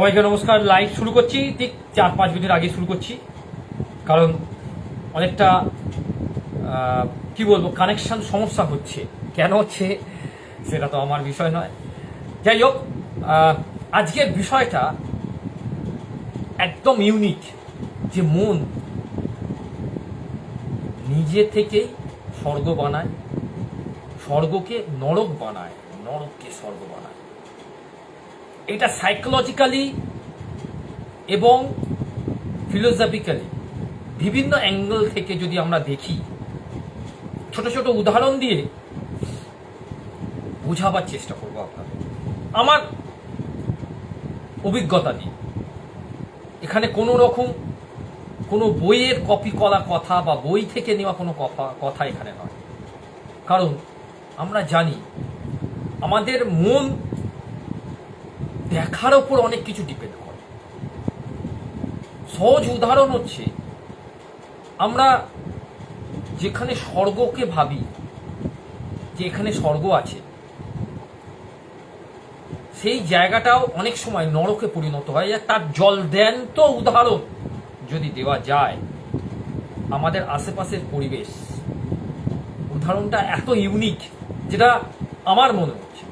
সবাইকে নমস্কার। লাইভ শুরু করছি। ঠিক চার পাঁচ মিনিট আগে শুরু করছি। কারণ অনেকটা কি বলব কানেকশন সমস্যা হচ্ছে। কেন হচ্ছে, সেটা তো আমার বিষয় নয়। যাই হোক আজকের বিষয়টা একদম ইউনিক যে মন নিজে থেকেই স্বর্গ বানায়, স্বর্গকে নরক বানায়, নরককে স্বর্গ বানায়। এটা সাইকোলজিক্যালি এবং ফিলোসফিক্যালি বিভিন্ন অ্যাঙ্গেল থেকে যদি আমরা দেখি, ছোট ছোট উদাহরণ দিয়ে বোঝাবার চেষ্টা করব আপনাদের। আমার অভিজ্ঞতা নিয়ে এখানে কোনো রকম কোনো বইয়ের কপি করা কথা বা বই থেকে নেওয়া কোনো কথা কথা এখানে নয়। কারণ আমরা জানি, আমাদের মন দেখার ওপর অনেক কিছু ডিপেন্ড করে। সহজ উদাহরণ হচ্ছে, আমরা যেখানে স্বর্গকে ভাবি যে এখানে স্বর্গ আছে, সেই জায়গাটাও অনেক সময় নরকে পরিণত হয়। তার জল দেন তো উদাহরণ যদি দেওয়া যায়। আমাদের আশেপাশের পরিবেশ। উদাহরণটা এত ইউনিক যেটা আমার মনে হচ্ছে।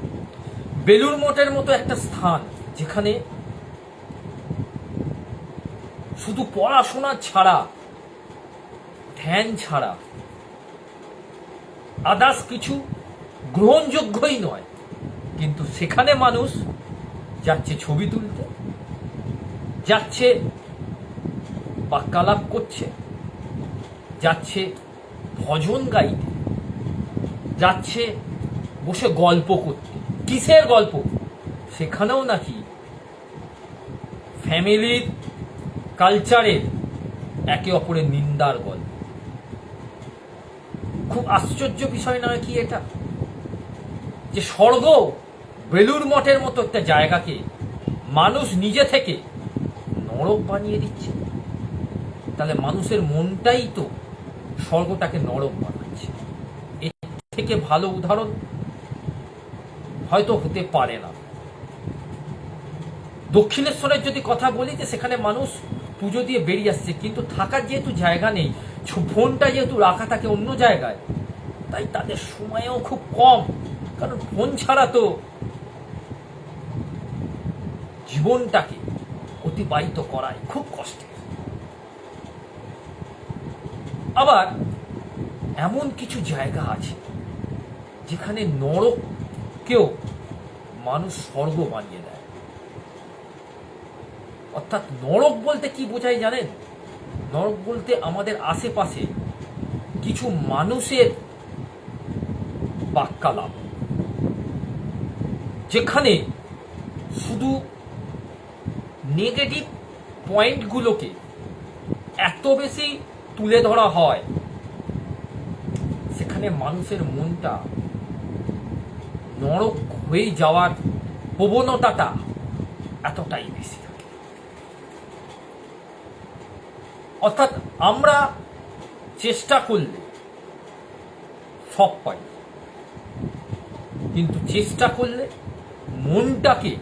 বেলুর মঠের মতো একটা স্থান, যেখানে শুধু পড়াশোনা ছাড়া, ধ্যান ছাড়া আদার্স কিছু গ্রহণযোগ্যই নয়। কিন্তু সেখানে মানুষ যাচ্ছে ছবি তুলতে, যাচ্ছে বাক্যালাপ করছে, যাচ্ছে ভজন গাইতে, যাচ্ছে বসে গল্প করতে। কিসের গল্প? সেখানেও নাকি ফ্যামিলির, কালচারের একে অপরের নিন্দার গল্প। খুব আশ্চর্য বিষয় নয় কি এটা? যে স্বর্গ বেলুর মঠের মতো একটা জায়গাকে মানুষ নিজে থেকে নরক বানিয়ে দিচ্ছে। তাহলে মানুষের মনটাই তো স্বর্গটাকে নরক বানাচ্ছে। এর থেকে ভালো উদাহরণ হয়তো হতে পারে না। দক্ষিণেশ্বরের যদি কথা বলি যে সেখানে মানুষ পুজো দিয়ে বেরিয়ে আসছে, কিন্তু থাকার যেহেতু জায়গা নেই ফোনটা যেহেতু রাখা থাকে অন্য জায়গায়, তাই তাদের সময়ও খুব কম। কারণ ফোন ছাড়া তো জীবনটাকে অতিবাহিত করাই খুব কষ্টের আবার এমন কিছু জায়গা আছে, যেখানে নরককেও মানুষ স্বর্গ বানিয়ে দেয়। অর্থাৎ নরক বলতে কি বোঝায় জানেন? নরক বলতে আমাদের আশেপাশে কিছু মানুষের বাক্যালাপ, যেখানে শুধু নেগেটিভ পয়েন্টগুলোকে এত বেশি তুলে ধরা হয়, সেখানে মানুষের মনটা নরক হয়ে যাওয়ার প্রবণতাটা এতটাই বেশি। থাকে অর্থাৎ আমরা চেষ্টা করলে সব পাই। কিন্তু চেষ্টা করলে মনটাকে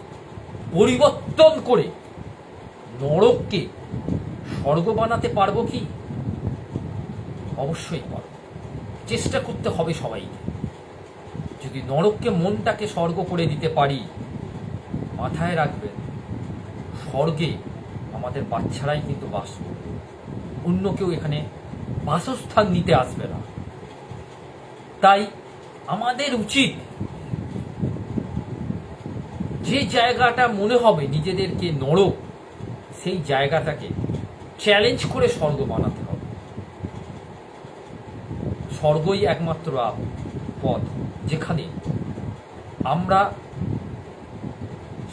পরিবর্তন করে নরককে স্বর্গ বানাতে পারব কি? অবশ্যই পারব। চেষ্টা করতে হবে সবাইকে। যদি নরককে মনটাকে স্বর্গ করে দিতে পারি, মাথায় রাখবেন, স্বর্গে আমাদের বাচ্চারাই কিন্তু বাস করবে। অন্য কেউ এখানে বাসস্থান নিতে আসবে না। তাই আমাদের উচিত যে জায়গাটা মনে হবে নিজেদেরকে নরক, সেই জায়গাটাকে চ্যালেঞ্জ করে স্বর্গ বানাতে হবে। স্বর্গই একমাত্র পথ। যেখানে আমরা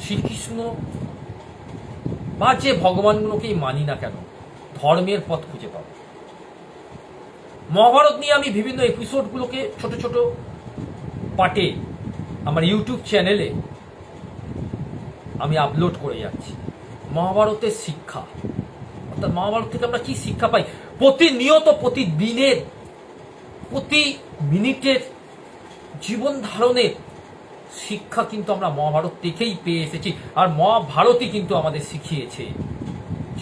শ্রীকৃষ্ণ বা যে ভগবানগুলোকেই মানি না কেন, ধর্মের পথ খুঁজে পাব। মহাভারত নিয়ে আমি বিভিন্ন এপিসোডগুলোকে ছোট ছোট পার্টে আমার ইউটিউব চ্যানেলে আমি আপলোড করে যাচ্ছি। মহাভারতের শিক্ষা, অর্থাৎ মহাভারত থেকে আমরা কি শিক্ষা পাই? প্রতিনিয়ত, প্রতিদিনের, প্রতি মিনিটের জীবন ধারণের শিক্ষা কিন্তু আমরা মহাভারত থেকেই পেয়ে এসেছি, আর মহাভারতই কিন্তু আমাদের শিখিয়েছে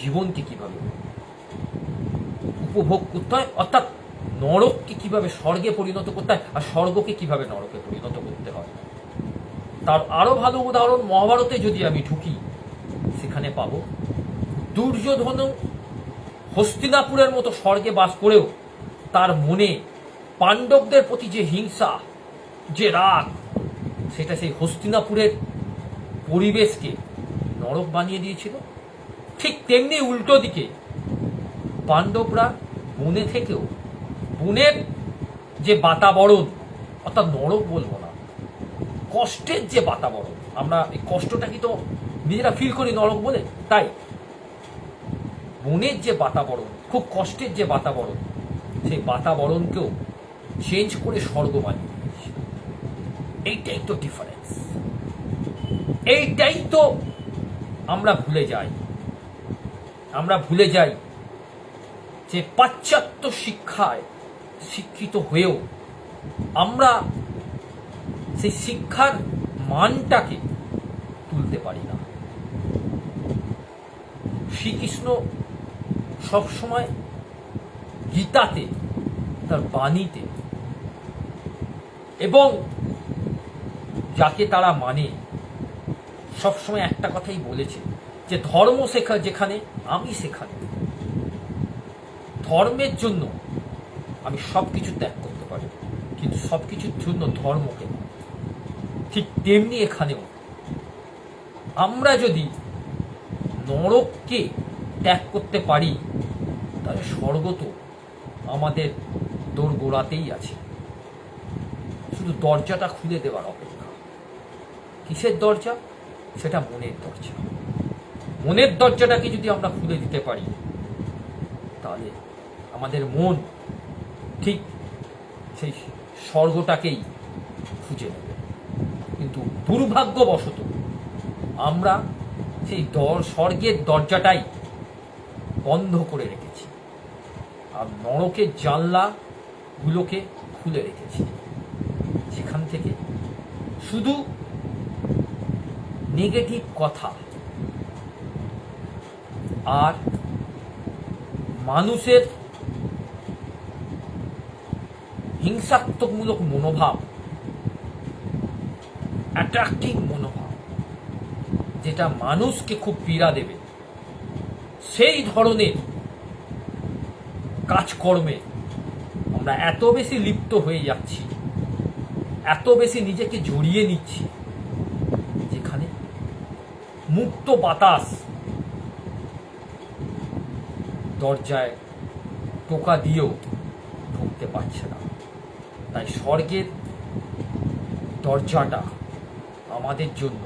জীবনকে কীভাবে উপভোগ করতে হয়, অর্থাৎ নরককে কীভাবে স্বর্গে পরিণত করতে হয়, আর স্বর্গকে কীভাবে নরকে পরিণত করতে হয়। তার আরও ভালো উদাহরণ মহাভারতে যদি আমি ঢুকি, সেখানে পাবো, দুর্যোধন হস্তিনাপুরের মতো স্বর্গে বাস করেও তার মনে পাণ্ডবদের প্রতি যে হিংসা যে রাগ সেটা সেই হস্তিনাপুরের পরিবেশকে নরক বানিয়ে দিয়েছিল। ঠিক তেমনি উল্টো দিকে পাণ্ডবরা বনে থেকেও, বনের যে বাতাবরণ, অর্থাৎ নরক বলব না, কষ্টের যে বাতাবরণ, আমরা এই কষ্টটা কি তো নিজেরা ফিল করি নরক বলে? তাই। বনের যে বাতাবরণ, খুব কষ্টের যে বাতাবরণ, সেই বাতাবরণকেও চেঞ্জ করে স্বর্গ বানিয়ে। এইটাই তো ডিফারেন্স এইটাই তো আমরা ভুলে যাই। আমরা ভুলে যাই যে পাশ্চাত্য শিক্ষায় শিক্ষিত হয়েও আমরা সেই শিক্ষার মানটাকে তুলতে পারি না। শ্রীকৃষ্ণ সবসময় গীতাতে, তার বাণীতে এবং যাকে তারা মানে। সবসময় একটা কথাই বলেছে যে, ধর্ম শেখা যেখানে, আমি সেখানে। ধর্মের জন্য আমি সব কিছু ত্যাগ করতে পারি, কিন্তু সব কিছুর জন্য ধর্মকে ঠিক তেমনি এখানেও আমরা যদি নরককে ত্যাগ করতে পারি, তাহলে স্বর্গ তো আমাদের দোরগোড়াতেই আছে। শুধু দরজাটা খুলে দেওয়ার অপেক্ষা কিসের দরজা? সেটা মনের দরজা। মনের দরজাটাকে যদি আমরা খুলে দিতে পারি, তাহলে আমাদের মন ঠিক সেই স্বর্গটাকেই খুঁজে নেবে। কিন্তু দুর্ভাগ্যবশত আমরা সেই দর, স্বর্গের দরজাটাই বন্ধ করে রেখেছি আর নরকের জানলাগুলোকে খুলে রেখেছি। সেখান থেকে শুধু নেগেটিভ কথা। আর মানুষের হিংসাত্মকমূলক মনোভাব অ্যাট্রাক্টিভ মনোভাব, যেটা মানুষকে খুব পীড়া দেবে, সেই ধরনের কাজকর্মে আমরা এত বেশি লিপ্ত হয়ে যাচ্ছি, এত বেশি নিজেকে জড়িয়ে নিচ্ছি মুক্ত বাতাস। দরজায় টোকা দিয়েও ঢুকতে পারছে না। তাই স্বর্গের দরজাটা আমাদের জন্য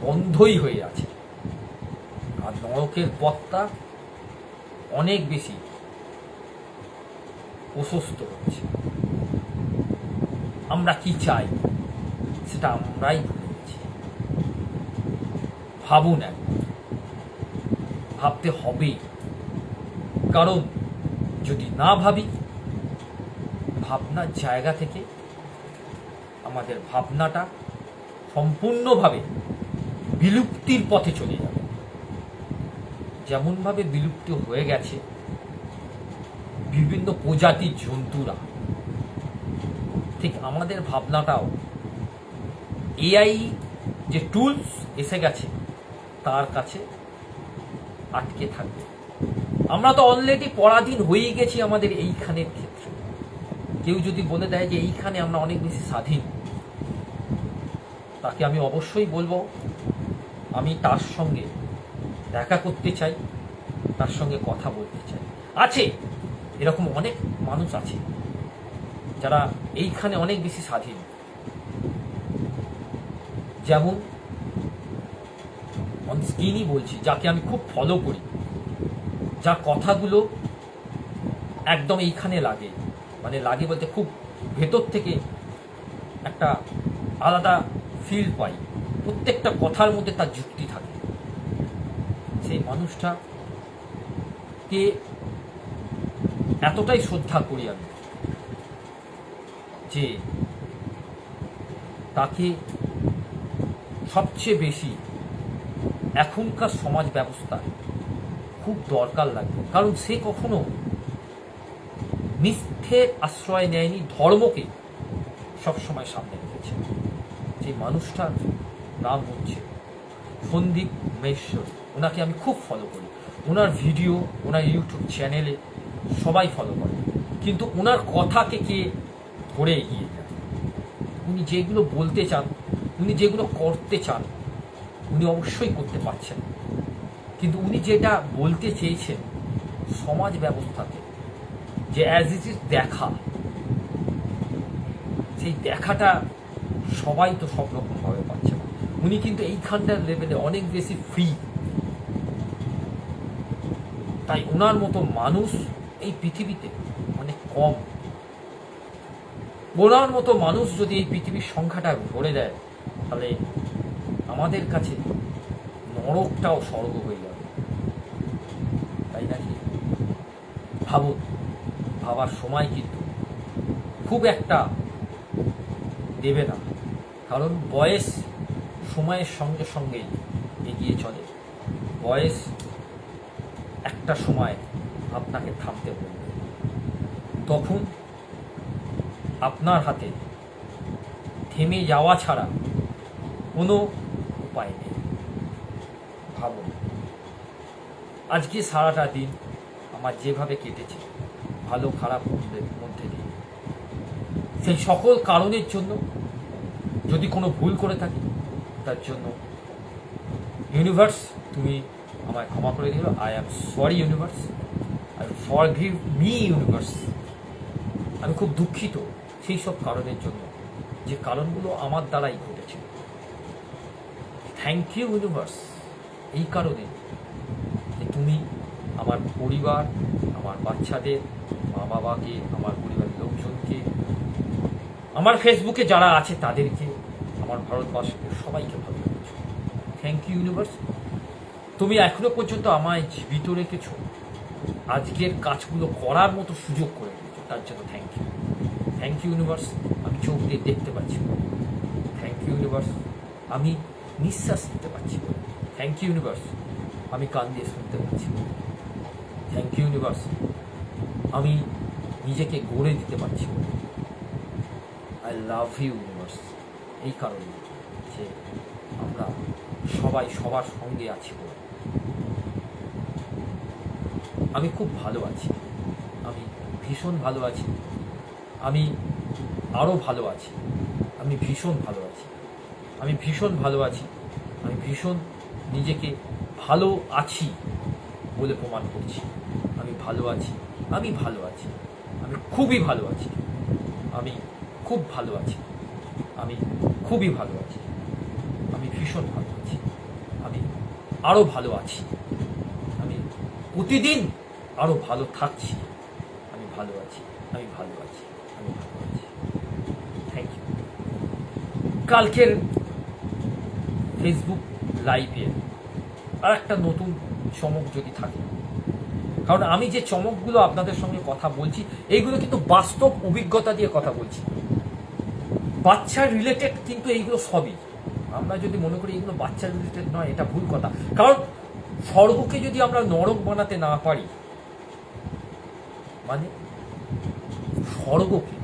বন্ধই হয়ে আছে। আর নরকের পথটা অনেক বেশি প্রশস্ত হচ্ছে আমরা কি চাই? সেটা আমরাই ভাবুন ভাবতে হবে কারণ যদি না ভাবি, ভাবনার জায়গা থেকে আমাদের ভাবনাটা সম্পূর্ণভাবে বিলুপ্তির পথে চলে যাবে। যেমনভাবে বিলুপ্ত হয়ে গেছে বিভিন্ন প্রজাতির জন্তুরা, ঠিক আমাদের ভাবনাটাও এআই যে টুলস এসে গেছে তার কাছে আটকে থাকবে। আমরা তো অলরেডি পরাধীন হয়েই গেছি আমাদের এইখানের ক্ষেত্রে। কেউ যদি বলে দেয় যে এইখানে আমরা অনেক বেশি স্বাধীন, তাকে আমি অবশ্যই বলব, আমি তার সঙ্গে দেখা করতে চাই, তার সঙ্গে কথা বলতে চাই। আছে, এরকম অনেক মানুষ আছে যারা এইখানে অনেক বেশি স্বাধীন। যেমন অন স্ক্রিনই বলছি, যাকে আমি খুব ফলো করি। যার কথাগুলো একদম এইখানে লাগে। মানে লাগে বলতে খুব ভেতর থেকে একটা আলাদা ফিল পাই। প্রত্যেকটা কথার মধ্যে তার যুক্তি থাকে। সেই মানুষটা কে এতটাই শ্রদ্ধা করি আমি যে তাকে সবচেয়ে বেশি এখনকার সমাজ ব্যবস্থায় খুব দরকার লাগবে। কারণ সে কখনো মিথ্যে আশ্রয় নেয়নি, ধর্মকে সবসময় সামনে রেখেছে। যে মানুষটার নাম হচ্ছে সন্দীপ মেশ্বর ওনাকে আমি খুব ফলো করি। ওনার ভিডিও ওনার ইউটিউব চ্যানেলে সবাই ফলো করে। কিন্তু ওনার কথাকে কে ধরে এগিয়ে যায়? উনি যেগুলো বলতে চান, উনি যেগুলো করতে চান উনি অবশ্যই করতে পারছেন। কিন্তু উনি যেটা বলতে চেয়েছেন সমাজ ব্যবস্থাতে যে অ্যাজ ইট ইজ দেখা, সেই দেখাটা সবাই তো সব রকমভাবে পাচ্ছে না। উনি কিন্তু এইখানটার লেভেলে অনেক বেশি ফ্রি তাই ওনার মতো মানুষ এই পৃথিবীতে অনেক কম। ওনার মতো মানুষ যদি এই পৃথিবীর সংখ্যাটা ভরে দেয়, তাহলে আমাদের কাছে নরকটাও স্বর্গ হয়ে যাবে। তাই নাকি? ভাবুন ভাবার সময় কিন্তু খুব একটা দেবে না, কারণ বয়স সময়ের সঙ্গে সঙ্গেই এগিয়ে চলে। বয়স একটা সময় আপনাকে থামতে বলবে। তখন আপনার হাতে থেমে যাওয়া ছাড়া কোনো উপায় নেই ভাবুন আজকে সারাটা দিন আমার যেভাবে কেটেছে, ভালো খারাপ মধ্যে দিয়ে। সেই সকল কারণের জন্য যদি কোনো ভুল করে থাকি, তার জন্য ইউনিভার্স তুমি আমায় ক্ষমা করে দিল I am sorry universe I forgive me universe আমি খুব দুঃখিত সেই সব কারণের জন্য। যে কারণগুলো আমার দ্বারাই থ্যাংক ইউ ইউনিভার্স এই কারণে যে তুমি আমার পরিবার, আমার বাচ্চাদের মা বাবাকে আমার পরিবারের লোকজনকে, আমার ফেসবুকে যারা আছে তাদেরকে, আমার ভারতবর্ষকে সবাইকে ভালো রেখেছো। থ্যাংক ইউ ইউনিভার্স তুমি এখনও পর্যন্ত আমায় জীবিত রেখেছো। আজকের কাজগুলো করার মতো সুযোগ করে দিয়েছ। তার জন্য thank you thank you universe আমি চোখ দিয়ে দেখতে পাচ্ছি। থ্যাংক ইউ ইউনিভার্স আমি নিঃশ্বাস নিতে পারছি থ্যাংক ইউ ইউনিভার্স আমি কান দিয়ে শুনতে পারছি থ্যাংক ইউ ইউনিভার্স আমি নিজেকে গড়ে দিতে পারছি আই লাভ ইউ ইউনিভার্স এই কারণে যে আমরা সবাই সবার সঙ্গে আছি বলে। আমি খুব ভালো আছি। আমি ভীষণ ভালো আছি। আমি আরও ভালো আছি। আমি ভীষণ ভালো আমি ভীষণ ভালো আছি। আমি ভীষণ নিজেকে ভালো আছি বলে প্রমাণ করছি। আমি ভালো আছি, আমি ভালো আছি, আমি খুবই ভালো আছি, আমি খুব ভালো আছি, আমি খুবই ভালো আছি, আমি ভীষণ ভালো আছি, আমি আরও ভালো আছি, আমি প্রতিদিন আরও ভালো থাকছি, আমি ভালো আছি, আমি ভালো আছি, আমি ভালো আছি। থ্যাংক ইউ কালকের ফেসবুক লাইভে আর একটা নতুন চমক যদি থাকে। কারণ আমি যে চমকগুলো আপনাদের সঙ্গে কথা বলছি, এইগুলো কিন্তু বাস্তব অভিজ্ঞতা দিয়ে কথা বলছি। বাচ্চার রিলেটেড কিন্তু এইগুলো সবই। আমরা যদি মনে করি এগুলো বাচ্চার রিলেটেড নয়, এটা ভুল কথা। কারণ স্বর্গকে যদি আমরা নরক বানাতে না পারি মানে স্বর্গকে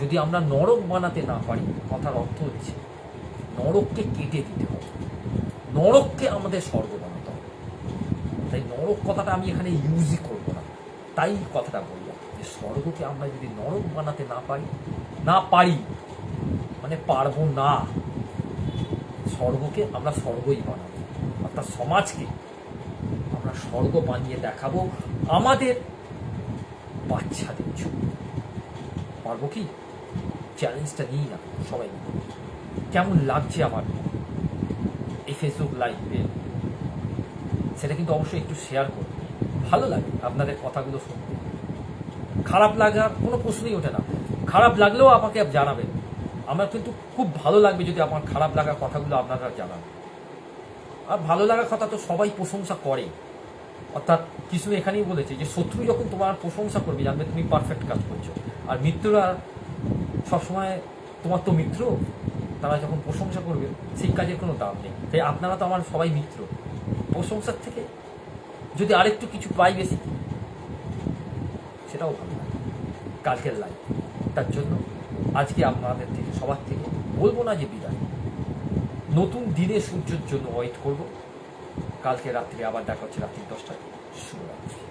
যদি আমরা নরক বানাতে না পারি, কথার অর্থ হচ্ছে নরককে কেটে দিতে হবে। নরককে আমাদের স্বর্গ বানাতে হবে। তাই নরক কথাটা আমি এখানে ইউজই করব না। তাই কথাটা বললাম যে, স্বর্গকে আমরা যদি নরক বানাতে না পারি না পারি মানে পারব না, স্বর্গকে আমরা স্বর্গই বানাবো। অর্থাৎ সমাজকে আমরা স্বর্গ বানিয়ে দেখাবো আমাদের বাচ্চাদের জন্য। পারব কি? চ্যালেঞ্জটা নিই না, সবাই। কেমন লাগছে আমার এই ফেসবুক লাইভে সেটা কিন্তু অবশ্যই একটু শেয়ার করুন। ভালো লাগে আপনাদের কথাগুলো শুনতে। খারাপ লাগার কোনো প্রশ্নই ওঠে না। খারাপ লাগলেও আমাকে জানাবেন। আমার কিন্তু খুব ভালো লাগবে যদি আমার খারাপ লাগার কথাগুলো আপনারা জানান। আর ভালো লাগার কথা তো সবাই প্রশংসা করে। অর্থাৎ কিছু এখানেই বলেছে যে শত্রু যখন তোমার প্রশংসা করবে, জানবে তুমি পারফেক্ট কাজ করছ। আর মিত্ররা সবসময় তোমার তো মিত্র। তারা যখন প্রশংসা করবে, সেই কাজের কোনো দাম নেই। তাই আপনারা তো আমার সবাই মিত্র। প্রশংসার থেকে যদি আরেকটু কিছু পাই বেশি, সেটাও ভালো লাগে। কালকের লাইফ তার জন্য আজকে আপনাদের থেকে, সবার থেকে বলব না যে বিদায়। নতুন দিনে সূর্যের জন্য ওয়েট করব। কালকে রাত্রে আবার দেখা হচ্ছে রাত্রি দশটায়। শুভরাত্রি।